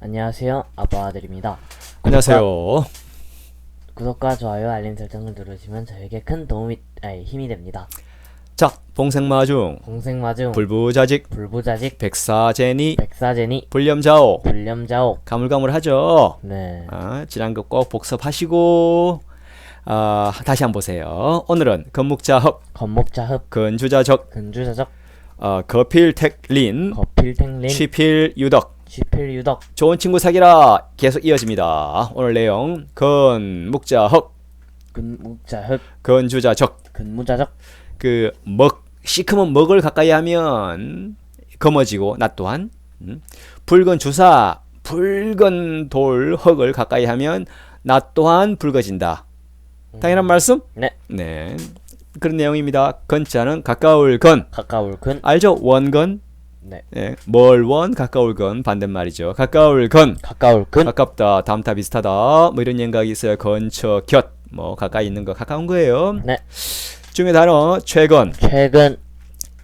안녕하세요. 아빠 아들입니다. 안녕하세요. 구독과 좋아요, 알림 설정을 누르시면 저에게 큰 도움이, 아니, 힘이 됩니다. 자, 봉생마중, 공생마중, 불부자직, 불부자직, 백사제니, 백사제니, 불렴자오. 불렴자옥. 가물가물하죠. 네. 아, 지난 거 꼭 복습하시고 아, 다시 한번 보세요. 오늘은 건묵자hợp, 건목자흡, 건주자적, 근주자적, 어, 거필택린, 거필탱린, 취필유덕. 취필유덕, 좋은 친구 사귀라 계속 이어집니다. 오늘 내용 건묵자hợp, 근묵자흡, 건주자 적. 근무자적, 그 먹 시커먼 먹을 가까이 하면 검어지고 나 또한 음, 붉은 주사 붉은 돌 흙을 가까이 하면 나 또한 붉어진다. 당연한 말씀? 네. 네. 그런 내용입니다. 건자는 가까울 건 가까울 근, 알죠? 원건 네. 예, 멀원? 가까울 건 반대말이죠. 가까울 건. 가까울 근, 가깝다, 다음타 비슷하다. 뭐 이런 생각이 있어요. 근처, 곁, 뭐 가까이 있는 거 가까운 거예요. 네. 중요 단어 최근, 최근,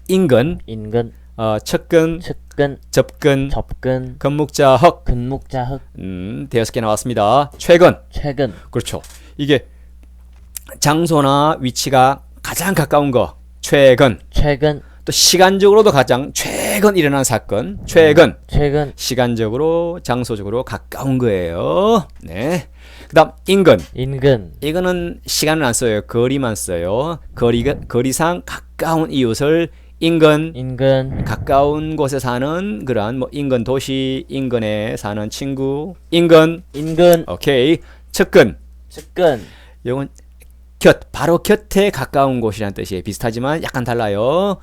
인근, 인근, 어, 측근, 측근, 접근, 접근, 건묵자, 헉, 근묵자흡, 음, 대여섯 개 나왔습니다. 최근, 최근, 그렇죠. 이게 장소나 위치가 가장 가까운 거, 최근. 최근, 또 시간적으로도 가장 최 근 일어난 사건, 최근. 최근, 시간적으로, 장소적으로 가까운 거예요. 네. 그다음 인근. 인근, 이거는 시간을 안 써요. 거리만 써요. 거리가 거리상 가까운 이웃을 인근 인근, 가까운 곳에 사는 그러한 뭐 인근 도시, 인근에 사는 친구, 인근, 인근, 오케이, 측근. 측근, 이건 곁, 바로 곁에 가까운 곳이라는 뜻이에요. 비슷하지만 약간 달라요.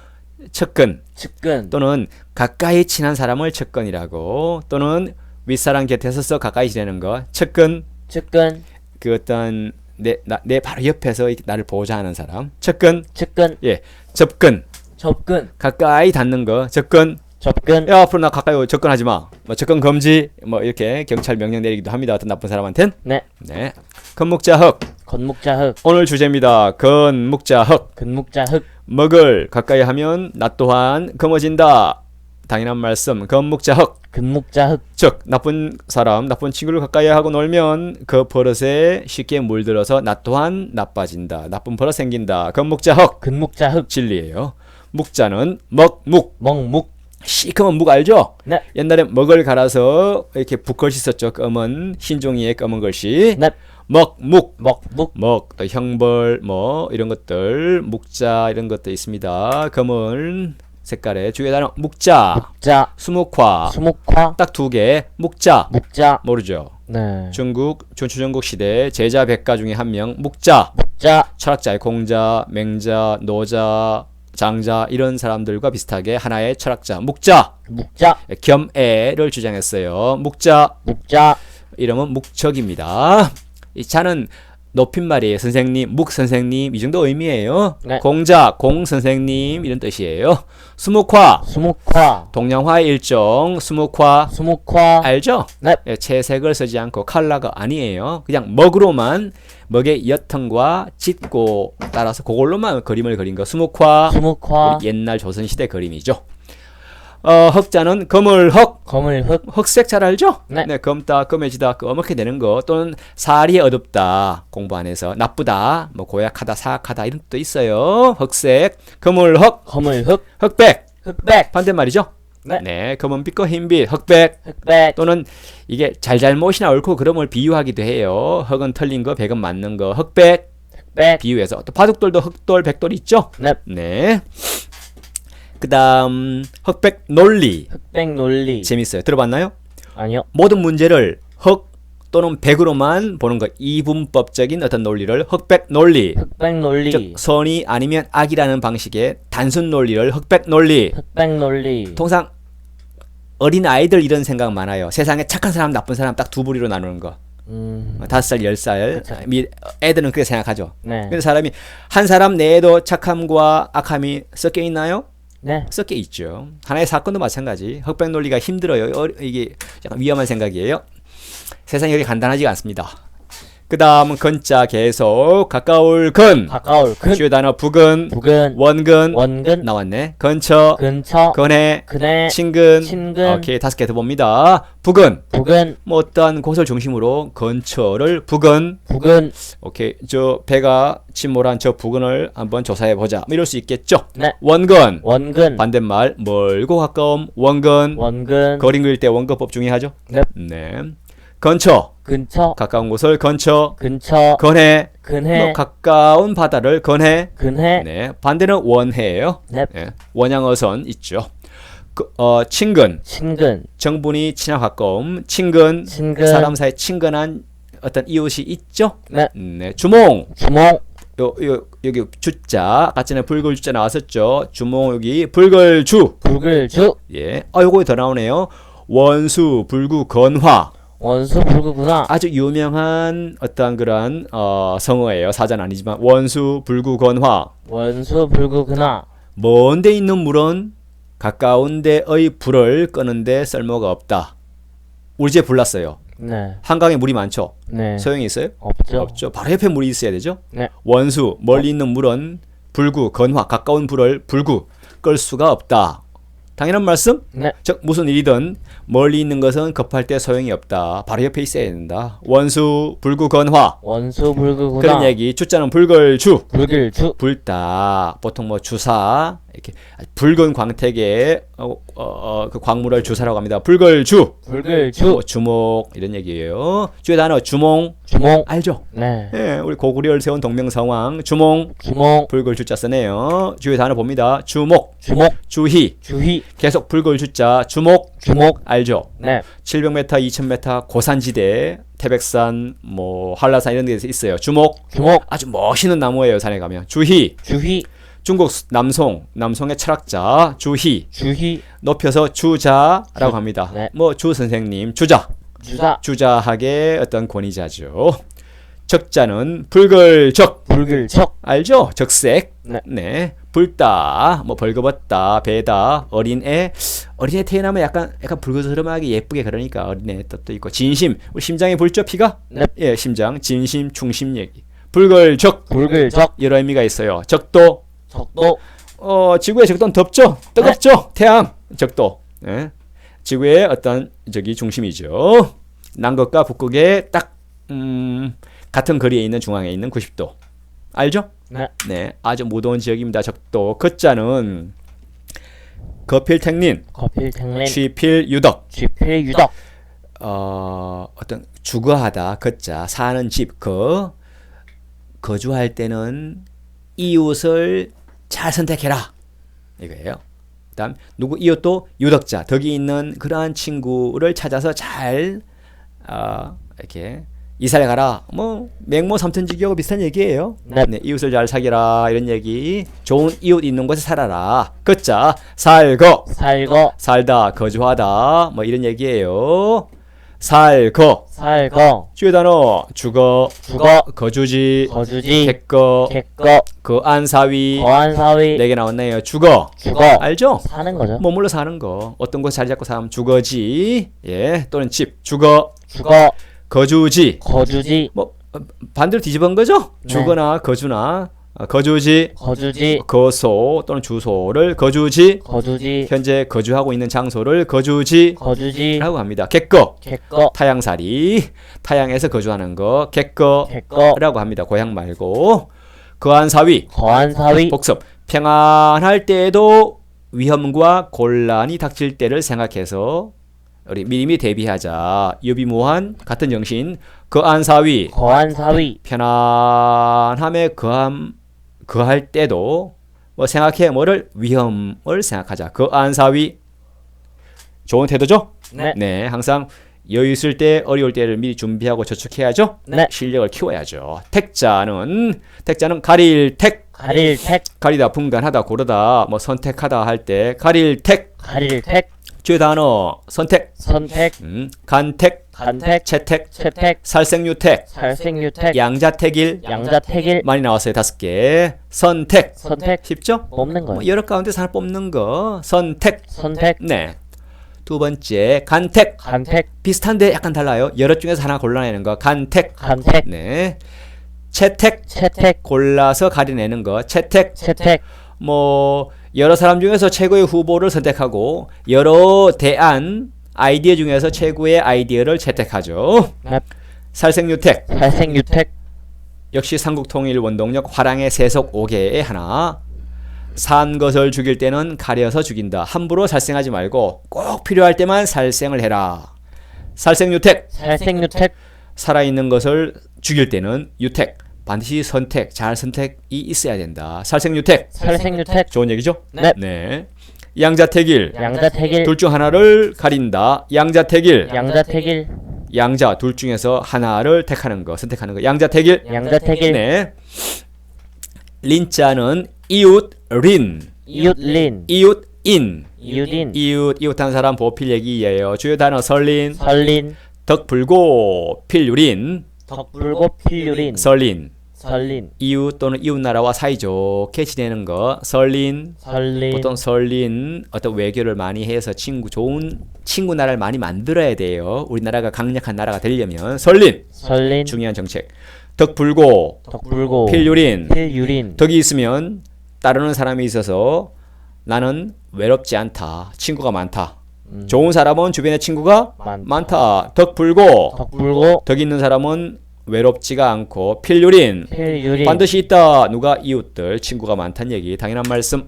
측근 측근, 또는 가까이 친한 사람을 측근이라고 또는 윗사람 곁에 서서 가까이 지내는 거. 측근. 측근, 그 어떤 내, 나, 내 바로 옆에서 나를 보호자하는 사람. 측근. 측근, 예. 접근. 접근, 가까이 닿는 거. 접근. 접근, 야 앞으로 나 가까이 접근하지 마. 뭐 접근 금지. 뭐 이렇게 경찰 명령 내리기도 합니다. 어떤 나쁜 사람한텐. 네, 네. 건묵자흑. 건묵자흑, 오늘 주제입니다. 건묵자흑. 근묵자흑, 먹을 가까이 하면 나 또한 검어진다. 당연한 말씀. 건묵자흑 근묵자흑, 즉 나쁜 사람, 나쁜 친구를 가까이 하고 놀면 그 버릇에 쉽게 물들어서 나 또한 나빠진다. 나쁜 버릇 생긴다. 건묵자흑 근묵자흑, 진리예요. 묵자는 먹묵 먹묵, 시커먼 묵 알죠? 네, 옛날에 먹을 갈아서 이렇게 붓글씨 썼죠. 검은 흰 종이에 검은 글씨. 네, 먹, 묵, 먹묵, 먹, 또 형벌 뭐 이런 것들, 묵자 이런 것도 있습니다. 검은 색깔의 주요 단어 묵자, 묵자, 수묵화. 수묵화, 딱 두 개. 묵자. 묵자, 모르죠. 네, 중국 춘추전국 시대 제자 백가 중에 한 명 묵자. 묵자, 철학자의 공자, 맹자, 노자, 장자 이런 사람들과 비슷하게 하나의 철학자 묵자. 묵자, 겸애를 주장했어요. 묵자. 묵자, 이름은 묵적입니다. 이 자는 높임말이에요. 선생님, 묵 선생님 이 정도 의미예요. 네. 공자, 공 선생님 이런 뜻이에요. 수묵화, 수묵화, 동양화의 일종 수묵화 수묵화, 알죠? 네, 예, 채색을 쓰지 않고 칼라가 아니에요. 그냥 먹으로만 먹의 여통과 짙고 따라서 그걸로만 그림을 그린 거 수묵화 수묵화, 옛날 조선시대 그림이죠. 어, 흑자는 검을흑 거물흑, 흑색 잘 알죠? 네. 검다, 검해지다, 검게 되는 거 또는 살이 어둡다, 공부 안 해서 나쁘다, 뭐 고약하다, 사악하다 이런 뜻도 있어요. 흑색, 검을흑, 거물흑, 흑백 흑백, 반대말이죠? 네. 검은빛과 흰빛, 흑백 흑백, 또는 이게 잘잘못이나 옳고 그름을 비유하기도 해요. 흑은 틀린 거, 백은 맞는 거, 흑백 흑백, 비유해서 또 바둑돌도 흑돌, 백돌 있죠? 네, 네. 그다음 흑백 논리. 흑백 논리, 재밌어요. 들어봤나요? 아니요, 모든 문제를 흑 또는 백으로만 보는 것. 이분법적인 어떤 논리를 흑백 논리. 흑백 논리, 즉 선이 아니면 악이라는 방식의 단순 논리를 흑백 논리. 흑백 논리, 통상 어린 아이들 이런 생각 많아요. 세상에 착한 사람 나쁜 사람 딱 두 부리로 나누는 거. 음, 다섯 살 열 살. 그쵸. 애들은 그렇게 생각하죠. 네, 근데 사람이 한 사람 내에도 착함과 악함이 섞여 있나요? 네, 섞여 있죠. 하나의 사건도 마찬가지. 흑백 논리가 힘들어요. 어, 이게 약간 위험한 생각이에요. 세상이 그렇게 간단하지가 않습니다. 그 다음 근자 계속 가까울 근. 가까울 근 주요 단어 부근, 부근 원근 원근 나왔네. 근처, 근처 근해, 근해 친근. 친근 오케이 다섯 개 더 봅니다. 부근. 부근 뭐 어떠한 곳을 중심으로 근처를 부근. 부근 오케이 저 배가 침몰한 저 부근을 한번 조사해 보자. 뭐 이럴 수 있겠죠. 네 원근. 원근 반대말 멀고 가까움 원근. 원근 거리 그릴 때 원근법 중요하죠. 네 네. 근처 근처 가까운 곳을 근처. 근처 근해 근해 뭐 가까운 바다를 근해. 근해 네. 반대는 원해예요. 네 예. 원양어선 있죠. 그, 어, 친근 친근 정분이 친하 가까움 친근 친근 사람 사이 친근한 어떤 이웃이 있죠. 네 네. 주몽 주몽 요, 요 여기 주자 아까 전에 불글 주자 나왔었죠. 주몽 여기 불글주 불글주 예. 아 요거 더 나오네요. 원수 불구 건화 원수 불구구나 아주 유명한 어떤 그런 어, 성어예요. 사전 아니지만 원수 불구 건화 원수 불구구나 먼데 있는 물은 가까운 데의 불을 끄는데 쓸모가 없다. 우리 집에 불났어요. 네 한강에 물이 많죠. 네 소용이 있어요? 없죠 없죠. 바로 옆에 물이 있어야 되죠. 네 원수 멀리 있는 물은 불구 건화 가까운 불을 불구 끌 수가 없다. 당연한 말씀? 네 즉 무슨 일이든 멀리 있는 것은 급할 때 소용이 없다. 바로 옆에 있어야 된다. 원수 불구 건화 원수 불구구나 그런 얘기. 주자는 불걸주 불글주 불다 보통 뭐 주사 이렇게 붉은 광택의 어, 어, 어, 그 광물을 주사라고 합니다. 불걸주. 불글주. 뭐 주목. 이런 얘기예요. 주의 단어 주몽? 주몽. 알죠? 네. 예, 우리 고구려를 세운 동명성왕 주몽. 주몽. 불걸 주자 쓰네요. 주의 단어 봅니다. 주목. 주목. 주희. 주희. 계속 불걸 주자. 주목. 주목. 알죠? 네. 700m, 2000m 고산지대 태백산 뭐 한라산 이런 데서 있어요. 주목. 주목. 아주 멋있는 나무예요. 산에 가면. 주희. 주희 중국 수- 남송, 남송의 철학자 주희 주희 높여서 주자라고 합니다. 네. 뭐주 선생님 주자, 주사 주자학의 어떤 권위자죠. 적자는 불글적 불글척 알죠? 적색. 네. 불다, 뭐 벌거벗다, 배다, 어린애, 어린애 태어나면 약간 약간 불그스름하게 예쁘게 그러니까 어린애 뜻도 있고 진심, 우리 심장에 불죠 피가? 네. 예, 심장, 진심, 충심 얘기. 불글적 불글적 여러 의미가 있어요. 적도, 적도 어, 지구의 적도는 덥죠? 뜨겁죠? 태양, 적도. 예. 지구의 어떤 저기 중심이죠. 남극과 북극의 딱 음, 같은 거리에 있는 중앙에 있는 90도. 알죠? 네 네, 아주 무더운 지역입니다. 적도. 거자는 거필택린, 거필택린 취필, 유덕. 쥐필 유덕 어, 어떤 주거하다, 거자, 사는 집, 거. 거주할 때는 이웃을 잘 선택해라. 이거예요. 그다음 누구 이웃도 유덕자, 덕이 있는 그러한 친구를 찾아서 잘 어, 이렇게 이사를 가라. 뭐 맹모 삼천지기하고 비슷한 얘기예요. 네. 이웃을 잘 사귀라 이런 얘기. 좋은 이웃 있는 곳에 살아라. 거자 살거 살거 살다 거주하다 뭐 이런 얘기예요. 살거. 살거. 주요 단어 주거 주거. 거주지 거주지. 객거 객거. 거안사위. 거한사위. 네 개 나왔네요. 주거. 주거. 알죠? 사는 거죠. 머물러 사는 거. 어떤 곳에 자리 잡고 사면 주거지. 예 또는 집. 주거. 주거. 거주지. 거주지. 뭐 어, 반대로 뒤집은 거죠? 네. 주거나 거주나 어, 거주지? 거주지. 거소 또는 주소를 거주지? 거주지. 현재 거주하고 있는 장소를 거주지라고 거주지. 합니다. 객거 객거 타양살이. 타양에서 거주하는 거 객거라고 객거 합니다. 고향 말고. 거한사위. 거한사위. 복습. 평안할 때에도 위험과 곤란이 닥칠 때를 생각해서 우리 미리미 대비하자. 유비무한 같은 정신. 거안사위. 거한사위. 편안함에 거함 거할 때도 뭐 생각해 뭐를 위험을 생각하자. 거안사위 좋은 태도죠? 네. 네, 항상 여유 있을 때 어려울 때를 미리 준비하고 저축해야죠. 네. 실력을 키워야죠. 택자는 택자는 가릴 택. 가릴 택. 가리다 분간하다 고르다 뭐 선택하다 할 때 가릴 택. 가릴 택. 주요 단어 선택. 선택. 음, 간택 간택 채택 채택 살생유택 살생유택 양자택일 양자택일 많이 나왔어요 다섯 개. 선택. 선택. 쉽죠? 뽑는 뭐 거예요. 여러 가운데 하나 뽑는 거. 선택. 선택. 네. 두 번째 간택. 간택, 비슷한데 약간 달라요. 여러 중에서 하나 골라내는 거. 간택. 간택, 네. 채택. 채택, 골라서 가려내는 거. 채택. 채택, 뭐 여러 사람 중에서 최고의 후보를 선택하고 여러 대안 아이디어 중에서 최고의 아이디어를 채택하죠. 네. 살생유택 살생 유택, 역시 삼국통일 원동력 화랑의 세속 5개의 하나. 산 것을 죽일 때는 가려서 죽인다. 함부로 살생하지 말고 꼭 필요할 때만 살생을 해라. 살생유택 살생 유택, 살아있는 것을 죽일 때는 유택 반드시 선택 잘 선택이 있어야 된다. 살생유택 살생 유택, 좋은 얘기죠? 네. 양자택일. 양자택일, 둘 중 하나를 가린다. 양자택일. 양자택일, 양자 둘 중에서 하나를 택하는 거 선택하는 거. 양자택일. 양자택일, 네. 린자는 이웃 린. 이웃 린, 이웃 인. 이웃인, 이웃 이웃한 사람 보필 얘기예요. 주요 단어 설린. 설린, 덕불고 필유린. 덕불고 필유린, 설린 설린, 이웃 또는 이웃 나라와 사이좋게 지내는 거. 설린. 설린, 보통 설린 어떤 외교를 많이 해서 친구 좋은 친구 나라를 많이 만들어야 돼요. 우리나라가 강력한 나라가 되려면 설린. 설린, 중요한 정책. 덕불고. 덕불고, 필유린. 필유린, 덕이 있으면 따르는 사람이 있어서 나는 외롭지 않다. 친구가 많다. 좋은 사람은 주변에 친구가 많다. 많다. 덕 불고. 덕 불고, 덕 있는 사람은 외롭지가 않고 필유린 필유린, 반드시 있다. 누가 이웃들 친구가 많다는 얘기 당연한 말씀.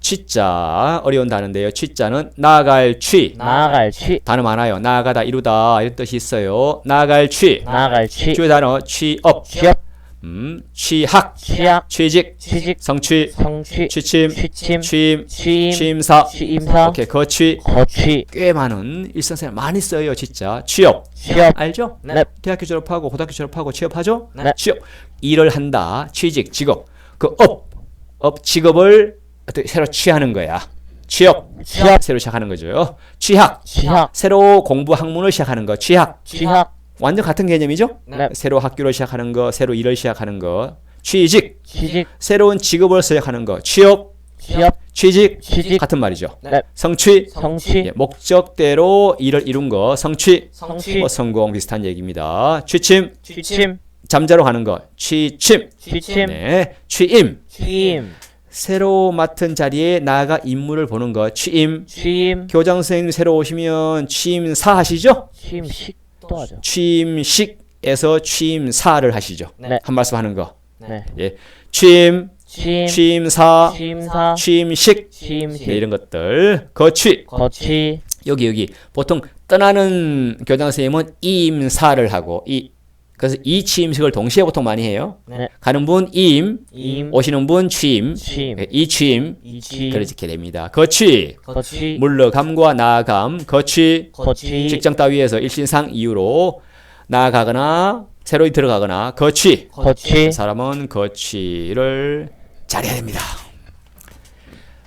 취자 어려운 단어인데요. 취자는 나아갈 취 나아갈 취, 단어 많아요. 나아가다 이루다 이런 뜻이 있어요. 나아갈 취 나아갈 취, 주요 단어 취업 취업, 음 취학 취약, 취직 취직, 성취 성취, 취침 취침, 취임 취임, 취임사. 취임사, 오케이 거취. 거취, 꽤 많은 일상생활 많이 써요 진짜. 취업. 취업, 알죠? 네. 대학교 졸업하고 고등학교 졸업하고 취업하죠? 네. 취업. 일을 한다. 취직 직업. 그 업 업 직업을 어떻게 새로 취하는 거야? 취업. 취업, 새로 시작하는 거죠. 취학. 취학, 새로 공부 학문을 시작하는 거. 취학. 취학, 완전 같은 개념이죠? 네. 새로 학교를 시작하는 거 새로 일을 시작하는 거. 취직. 취직, 새로운 직업을 시작하는 거. 취업. 취업, 취직. 취직, 같은 말이죠. 네. 성취. 성취, 예, 목적대로 일을 이룬 거. 성취. 성취, 뭐 성공 비슷한 얘기입니다. 취침. 취침, 잠자러 가는 거. 취침. 취침, 네. 취임. 취임, 새로 맡은 자리에 나아가 임무를 보는 거. 취임. 취임, 교장 선생님 새로 오시면 취임사 하시죠? 취임식 도 하죠. 취임식에서 취임사를 하시죠. 네. 한 말씀 하는 거. 네. 예. 취임, 취임, 취임사, 취임사, 취임식 취임식, 네, 이런 것들 거취 거취, 여기 여기 보통 떠나는 교장 선생님은 임사를 하고 이 그래서 이 취임식을 동시에 보통 많이 해요. 네. 가는 분 임, 임, 오시는 분 취임, 취임, 예, 이 취임. 이취, 그렇게 됩니다. 거취. 거취, 물러감과 나아감, 거취. 거취, 직장 따위에서 일신상 이유로 나아가거나 새로 들어가거나 거취. 거취, 사람은 거취를 잘해야 됩니다.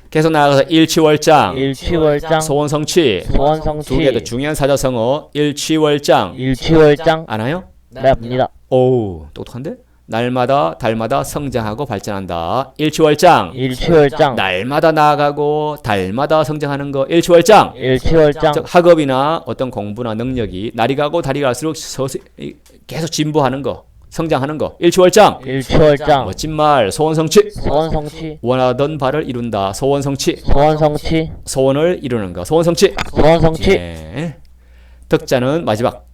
계속 나아가서 일치월장, 일취월장, 소원성취. 소원성취, 두 개 더 중요한 사자성어. 일치월장. 일취월장, 아나요? 네, 압니다. 오우. 똑똑한데? 날마다 달마다 성장하고 발전한다. 일치월장. 일취월장, 날마다 나아가고 달마다 성장하는 거 일치월장. 일취월장, 즉 학업이나 어떤 공부나 능력이 날이 가고 달이 갈수록 서서 계속 진보하는 거 성장하는 거 일치월장. 일취월장, 멋진 말 소원성취. 소원성취, 원하던 바를 이룬다. 소원성취. 소원성취, 소원을 이루는 거 소원성취. 소원성취, 네. 덕자는 마지막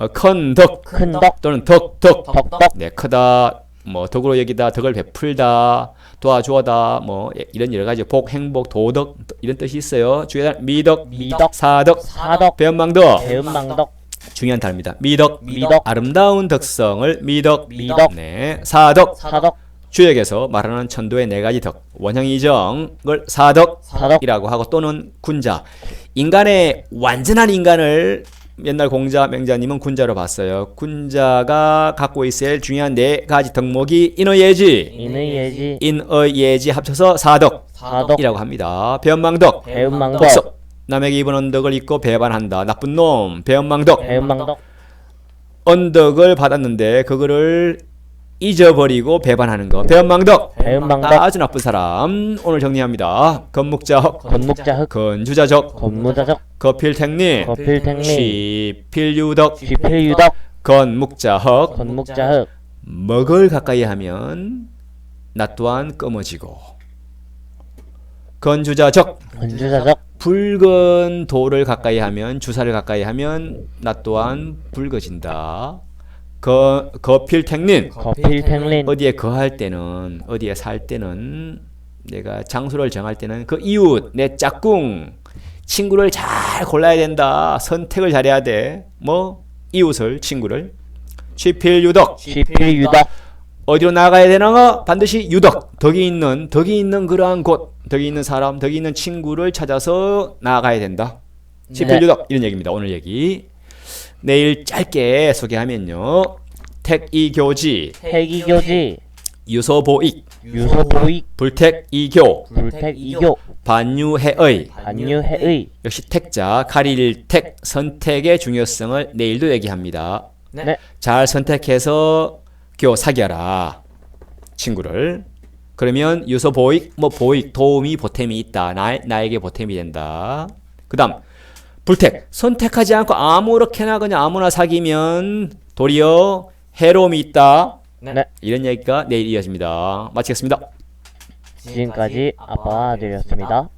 어, 큰 덕. 큰 덕, 또는 덕 덕. 덕 덕, 네 크다 뭐 덕으로 여기다 덕을 베풀다 도와주어다 뭐 예, 이런 여러 가지 복 행복 도덕 이런 뜻이 있어요. 주에 미덕. 미덕, 사덕. 사덕, 배엄망덕. 배은망덕, 중요한 단어입니다. 미덕. 미덕, 아름다운 덕성을 미덕. 미덕, 네 사덕. 사덕, 주역에서 말하는 천도의 네 가지 덕. 원형이정을 사덕. 사덕, 이라고 하고 또는 군자. 인간의 완전한 인간을 옛날 공자 맹자님은 군자로 봤어요. 군자가 갖고 있어야 중요한 네 가지 덕목이 인어예지, 인의 예지, 인어예지 합쳐서 사덕이라고 사덕, 합니다. 배엄망덕, 배은망덕, 덕성 남에게 입은 언덕을 입고 배반한다. 나쁜 놈, 배엄망덕. 배은망덕, 언덕을 받았는데 그거를 잊어버리고 배반하는 거. 배은망덕. 배은망덕. 아주 나쁜 사람. 오늘 정리합니다. 건묵자헉, 건묵자흑. 건주자적, 건무자적. 거필택님, 거필택리. 시필유덕, 쥐필유덕. 건묵자헉. 건묵자흑. 먹을 가까이 하면 나 또한 검어지고. 건주자적. 건주자적. 붉은 돌을 가까이 하면 주사를 가까이 하면 나 또한 붉어진다. 거 거필택린 거필택린 어디에 거할 때는 어디에 살 때는 내가 장소를 정할 때는 그 이웃 내 짝꿍 친구를 잘 골라야 된다. 선택을 잘해야 돼. 뭐 이웃을 친구를 취필유덕 쥐필유덕 어디로 나가야 되나? 반드시 유덕, 덕이 있는, 덕이 있는 그러한 곳, 덕이 있는 사람, 덕이 있는 친구를 찾아서 나가야 된다. 지필유덕 이런 얘기입니다. 오늘 얘기. 내일 짧게 소개하면요. 택이교지, 태기교지 유소보익, 유소보익 불택이교, 불택이교 반유해의. 반유해의 역시 택자, 가릴 택, 선택의 중요성을 내일도 얘기합니다. 네 잘 선택해서 교 사귀어라 친구를 그러면 유서 보익 뭐 보익 도움이 보탬이 있다 나, 나에게 보탬이 된다 그 다음 불택. 선택하지 않고 아무렇게나 그냥 아무나 사귀면 도리어 해로움이 있다. 네. 이런 얘기가 내일 이어집니다. 마치겠습니다. 지금까지 아빠와 아들이었습니다.